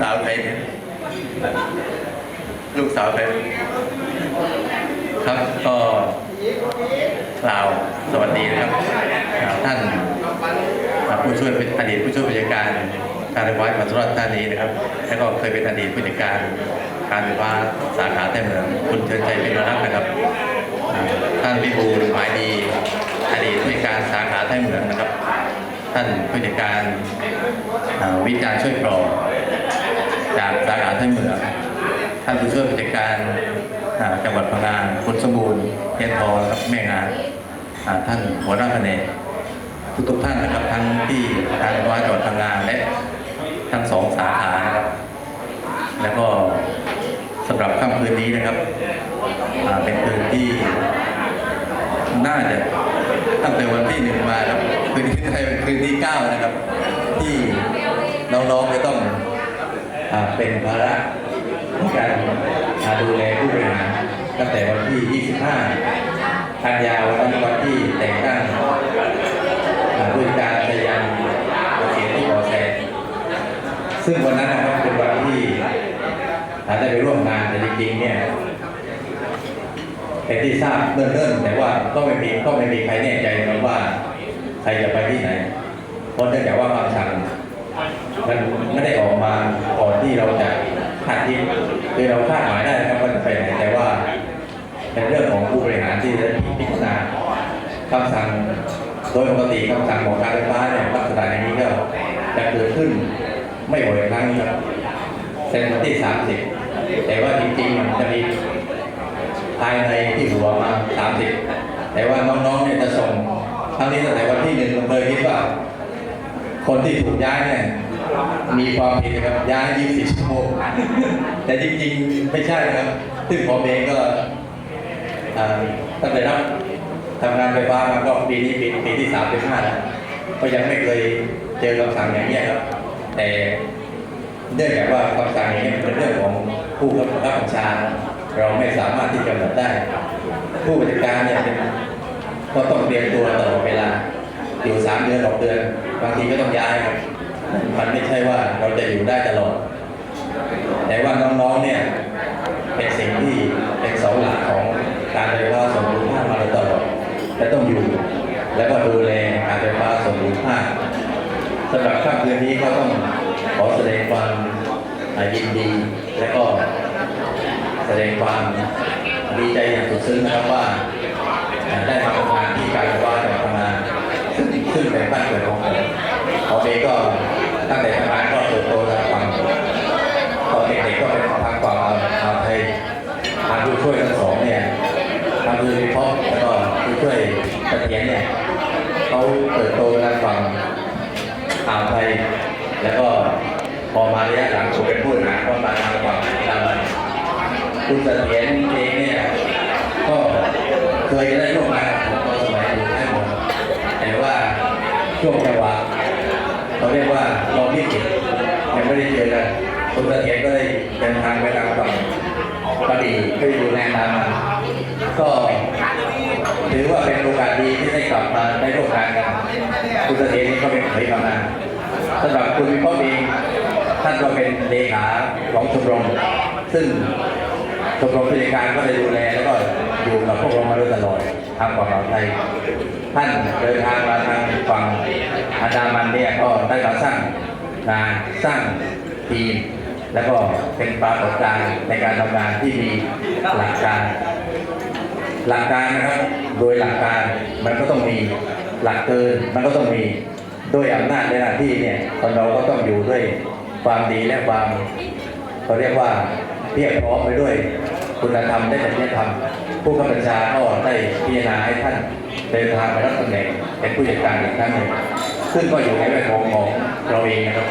สาวใครเนี่ยลูกสาวใครครับก็กล่าวสวัสดีนะครับท่านผู้ช่วยอดีตผู้ช่วยผู้จัดการการไฟฟ้าจังหวัดสุราษฎร์ธานีนะครับ แล้วก็เคยเป็นอดีตผู้จัดการการไฟฟ้าสาขาแท้เมืองคุณเชิญใจเป็นรักนะครับ ท่านวิบูลหมายดี อดีตผู้จัดการสาขาแท้เมืองนะครับ ท่านผู้จัดการวิจารณ์ช่วยปลอ จากสาขาแท้เหมืองท่านผู้ช่วยผู้จัดการจังหวัดพังงาคุณสมบูรณ์เทียนทองครับแม่งานาท่านหัวหน้าแผนกทุกทุกท่านนะครับทั้งที่การว่าจังหวัดพังงาและทั้งสองสาขานะครับแล้วก็สำหรับค่ำคืนนี้นะครับเป็นคืนที่น่าจะตั้งแต่วันที่หนึ่งมาครับคืนนี้ไทยเป็นคืนที่เก้านะครับ ที่น้องๆจะต้อง เป็นภาระในการดูแลผู้บริหารตั้งแต่วันที่ 25กันยาวันนั้นวันที่แต่งตั้งผู้จัดการชยันเกษียที่บอแซซึ่งวันนั้นนะครับเป็นวันที่อาได้ไปร่วมงานแต่จริงๆเนี่ยเป็นที่ทราบเนิ่นๆแต่ว่าก็ไม่มีก็ไม่มีใครแน่ใจนะว่าใครจะไปที่ไหน เพราะเนื่องจากว่าคำสั่ง มันไม่ได้ออกมาก่อนที่เราจะคาดคิดคือเราคาดหมายได้นะครับว่าจะไปไหนแต่ว่าเป็นเรื่องของผู้บริหารที่จะพิจารณาคำสั่งโดยปกติคำสั่งของการไฟฟ้าเนี่ยลักษณะอย่างนี้ก็จะเกิดขึ้นไม่บ่อยครั้งครับเซ็นวันที่30แต่ว่าจริงๆมันจะมีภายในที่หัวมา30แต่ว่าน้องๆเนี่ยจะส่งครั้งนี้ตั้งแต่วันที่หนึ่งอำเภอคิดว่า คนที่ถูกย้ายเนี่ย มีความผิดครับย้าย24ชั่วโมงแต่จริงๆไม่ใช่ครับ ซึ่งผมเองก็ตั้งแต่รับทำงานไฟฟ้ามาก็ปีนี้ปีปีที่35แล้วก็ยังไม่เคยเจอคำสั่งอย่างนี้ครับ แต่เนื่องจากว่าคำสั่งอย่างนี้เป็นเรื่องของผู้บังคับบัญชา เราไม่สามารถที่จะกำหนดได้ ผู้บัญชาการเนี่ยก็ต้องเตรียมตัวตลอดเวลาอยู่สามเดือนหกเดือน บางทีก็ต้องย้ายครับ มันไม่ใช่ว่าเราจะอยู่ได้ตลอด แต่ว่าน้องๆเนี่ยเป็นสิ่งที่เป็นเสาหลักของการไฟฟ้าส่วนภูมิภาคมาโดยตลอดและต้องอยู่ แล้วก็ดูแลการไฟฟ้าส่วนภูมิภาคสำหรับค่ำคืนนี้ก็ต้องขอแสดงความยินดี และก็แสดงความดีใจอย่างสุดซึ้งนะครับว่าได้มาทำงานที่การไฟฟ้าจังหวัดพังงาซึ่งซึ่งเป็นบ้านเกิดของผม ผมเองก็ตั้งแต่ทำงานก็เติบโตทางฝั่งตอนเด็กๆก็เป็นทางฝั่งอ่าวไทยทางผู้ช่วยทั้งสองเนี่ยทางผู้วิเคราะแล้วก็ผู้ช่วยเสถียรเนี่ยเขาเติบโตทางฝั่งอ่าวไทยแล้วก็พอมาระยะหลังผมเป็นผู้หาก็มาทางฝั่งตะวันคุณเสถียรเอง ว่าเราพิจิตยังไม่ได้เจอกันคุณเสถียรก็ได้เดินทางไปทางฝั่งกระบี่เพื่ออยู่ในามันก็ถือว่าเป็นโอกาสดีที่ได้กลับมาได้ร่วมงานกันคุณเสถียรนี่ก็เป็นเผยกำนันสำหรับคุณวิเคราะห์เองท่านก็เป็นเลขาของชมรม ซึ่งชมรมผู้จัดการก็ได้ดูแลแล้วก็อยู่กับพวกเรามาโดยตลอดทางฝั่งอ่าวไทย ท่านเดินทางมาทางฝั่งอันดามันเนี่ยก็ได้มาสร้าง งานสร้างทีม แล้วก็เป็นปรากฏการณ์ในการทำงานที่มีหลักการ หลักการนะครับโดยหลักการมันก็ต้องมีหลักเกินมันก็ต้องมีด้วยอำนาจในหน้าที่เนี่ยคนเราก็ต้องอยู่ด้วยความดีและความเขาเรียกว่าเรียบพร้อมไปด้วยคุณธรรมและจริยธรรมผู้กำกับชาก็ได้พิจารณาให้ท่านเดินทางไปรับตำแหน่งเป็นผู้จัดการอีกครั้งหนึ่งซึ่งก็อยู่ในแวดวงของเราเองนะครับ